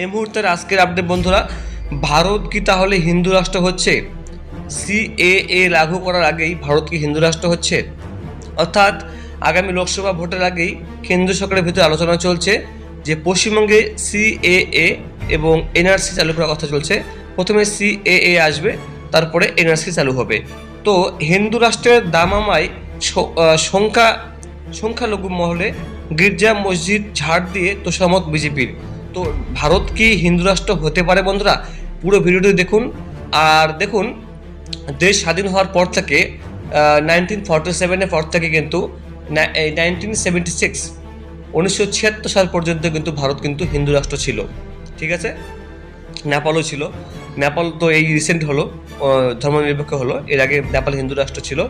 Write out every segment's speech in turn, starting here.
এই মুহূর্তের আজকের আপডেট বন্ধুরা, ভারত কি তাহলে হিন্দু রাষ্ট্র হচ্ছে? সিএএ লাগু করার আগেই ভারত কি হিন্দু রাষ্ট্র হচ্ছে? অর্থাৎ আগামী লোকসভা ভোটের আগেই কেন্দ্র সরকারের ভিতরে আলোচনা চলছে যে পশ্চিমবঙ্গে সিএএ এবং এনআরসি চালু করার কথা চলছে। প্রথমে সিএএ আসবে, তারপরে এনআরসি চালু হবে। তো হিন্দু রাষ্ট্রের দামামায় সংখ্যা সংখ্যালঘু মহলে গির্জা মসজিদ ঝাড় দিয়ে তোষামত বিজেপির। তো ভারত কি হিন্দু রাষ্ট্র হতে পারে বন্ধুরা? পুরো ভিডিওটি দেখুন। আর দেখুন, দেশ স্বাধীন হওয়ার পর থেকে নাইনটিন ফর্টি সেভেনের পর থেকে কিন্তু নাইনটিন সেভেন্টি সিক্স উনিশশো ছিয়াত্তর সাল পর্যন্ত কিন্তু ভারত কিন্তু হিন্দু রাষ্ট্র ছিল। ঠিক আছে? নেপালও ছিল। নেপাল তো এই রিসেন্ট হলো ধর্মনিরপেক্ষ হলো। এর আগে নেপাল হিন্দু রাষ্ট্র ছিল।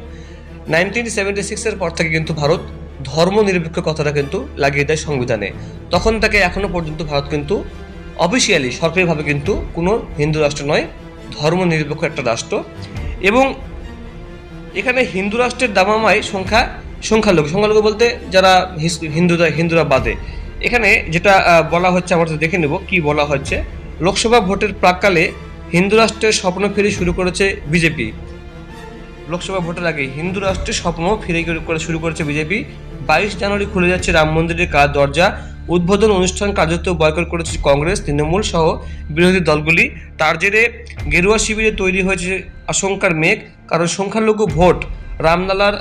নাইনটিন সেভেন্টি সিক্সের পর থেকে কিন্তু ভারত ধর্মনিরপেক্ষ কথাটা কিন্তু লাগিয়ে দেয় সংবিধানে। তখন তাকে এখনও পর্যন্ত ভারত কিন্তু অফিসিয়ালি সরকারিভাবে কিন্তু কোনো হিন্দু রাষ্ট্র নয়, ধর্মনিরপেক্ষ একটা রাষ্ট্র। এবং এখানে হিন্দু রাষ্ট্রের দামামায় সংখ্যা সংখ্যালঘু। সংখ্যালঘু বলতে যারা হিন্দুরা হিন্দুরা বাদে। এখানে যেটা বলা হচ্ছে, আমরা দেখে নেব কি বলা হচ্ছে। লোকসভা ভোটের প্রাককালে হিন্দু রাষ্ট্রের স্বপ্ন ফিরে শুরু করেছে বিজেপি। লোকসভা ভোটের আগে হিন্দু রাষ্ট্রের স্বপ্ন ফিরে করে শুরু করেছে বিজেপি। বাইশ জানুয়ারি খুলে যাচ্ছে রাম মন্দিরের কাজ দরজা। উদ্বোধন অনুষ্ঠান কার্যত বয়কট করেছে কংগ্রেস, তৃণমূল সহ বিরোধী দলগুলি। তার জেরে গেরুয়া শিবিরে তৈরি হয়েছে আশঙ্কার মেঘ, কারণ সংখ্যালঘু ভোট রামলালার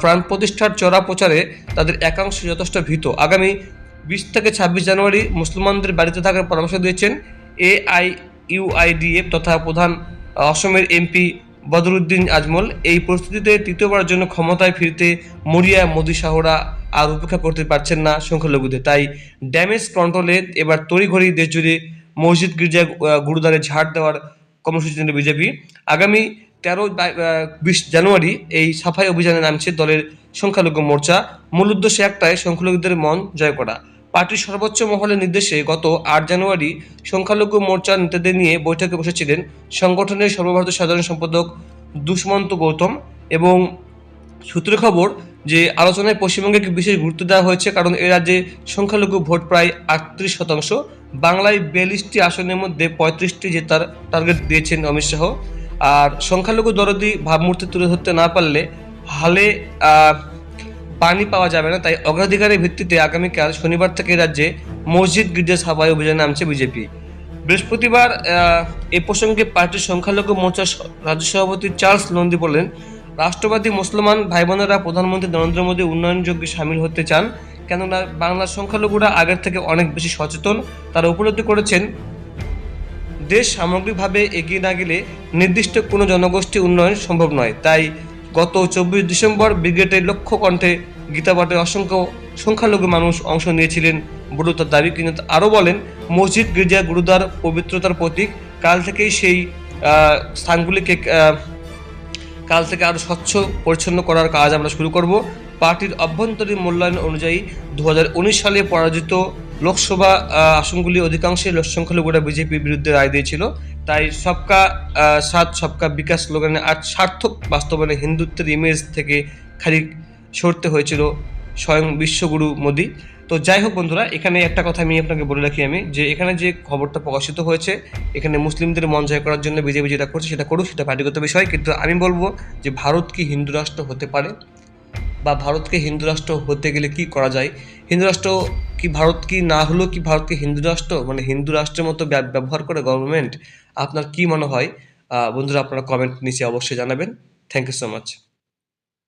প্রাণ প্রতিষ্ঠার চড়া প্রচারে তাদের একাংশ যথেষ্ট ভীত। আগামী বিশ থেকে ছাব্বিশ জানুয়ারি মুসলমানদের বাড়িতে থাকার পরামর্শ দিয়েছেন এআই ইউআইডিএফ তথা প্রধান অসমের এমপি বদরুদ্দিন আজমল এই পরিস্থিতিতে তৃতীয়বারের জন্য ক্ষমতায় ফিরতে মরিয়া মোদী শাহরা আর উপেক্ষা করতে পারছেন না সংখ্যালঘুদের। তাই ড্যামেজ কন্ট্রোলে এবার তড়িঘড়ি দেশজুড়ে মসজিদ গির্জা গুরুদ্বারে ঝাড় দেওয়ার কর্মসূচি নিল বিজেপি। আগামী তেরো বিশ জানুয়ারি এই সাফাই অভিযানে নামছে দলের সংখ্যালঘু মোর্চা। মূল উদ্দেশ্য একটাই, সংখ্যালঘুদের মন জয় করা। পার্টির সর্বোচ্চ মহলের নির্দেশে গত আট জানুয়ারি সংখ্যালঘু মোর্চার নেতাদের নিয়ে বৈঠকে বসেছিলেন সংগঠনের সর্বভারতীয় সাধারণ সম্পাদক দুষ্মন্ত গৌতম এবং সূত্রে খবর যে আলোচনায় পশ্চিমবঙ্গে বিশেষ গুরুত্ব দেওয়া হয়েছে কারণ এ রাজ্যে সংখ্যালঘু ভোট প্রায় আটত্রিশ শতাংশ, বাংলায় বিয়াল্লিশটি আসনের মধ্যে পঁয়ত্রিশটি জেতার টার্গেট দিয়েছেন অমিত শাহ। আর সংখ্যালঘু দরদি ভাবমূর্তি তুলে ধরতে না পারলে হালে পানি পাওয়া যাবে না, তাই অগ্রাধিকারের ভিত্তিতে আগামীকাল শনিবার থেকে রাজ্যে মসজিদ গির্জা সাফাই অভিযানে নামছে বিজেপি। বৃহস্পতিবার এ প্রসঙ্গে পার্টির সংখ্যালঘু মোর্চার রাজ্য সভাপতি চার্লস নন্দী বলেন, রাষ্ট্রবাদী মুসলমান ভাই বোনেরা প্রধানমন্ত্রী নরেন্দ্র মোদী উন্নয়ন যোগ্যে সামিল হতে চান, কেননা বাংলার সংখ্যালঘুরা আগের থেকে অনেক বেশি সচেতন। তারা উপলব্ধি করেছেন, দেশ সামগ্রিকভাবে এগিয়ে না গেলে নির্দিষ্ট কোনো জনগোষ্ঠী উন্নয়ন সম্ভব নয়। তাই গত চব্বিশ ডিসেম্বর ব্রিগেডের লক্ষ্য কণ্ঠে গীতাপাঠে অসংখ্য সংখ্যালঘু মানুষ অংশ নিয়েছিলেন। বলে তার দাবি কিন্তু আরও বলেন, মসজিদ, গির্জা, গুরুদ্বার, পবিত্রতার প্রতীক, কাল থেকেই সেই স্থানগুলিকে কাল থেকে আরও স্বচ্ছ, পরিচ্ছন্ন করার কাজ আমরা শুরু করব। পার্টির অভ্যন্তরীণ মূল্যায়ন অনুযায়ী দু হাজার উনিশ সালে পরাজিত লোকসভা আসনগুলি অধিকাংশই সংখ্যালঘুরা বিজেপির বিরুদ্ধে রায় দিয়েছিল। তাই সবকা সাত সবকা বিকাশ স্লোগানে আজ সার্থক বাস্তবায়নে হিন্দুত্বের ইমেজ থেকে খানিক সরতে হয়েছিল স্বয়ং বিশ্বগুরু মোদী। তো যাই হোক বন্ধুরা, এখানে একটা কথা আমি আপনাকে বলে রাখি আমি, যে এখানে যে খবরটা প্রকাশিত হয়েছে, এখানে মুসলিমদের মন জয় করার জন্য বিজেপি যেটা করছে সেটা করুক, সেটা পার্টিগত বিষয়। কিন্তু আমি বলব যে ভারত কি হিন্দু রাষ্ট্র হতে পারে বা ভারতকে হিন্দু রাষ্ট্র হতে গেলে কি করা যায়? হিন্দু রাষ্ট্র কি ভারত কি না হলেও কি ভারতকে হিন্দু রাষ্ট্র? মানে হিন্দু রাষ্ট্রের মতো ব্যবহার করে গভর্নমেন্ট আপনার কি মনে হয়? বন্ধুরা আপনারা কমেন্ট নিচে অবশ্যই জানাবেন। Thank you so much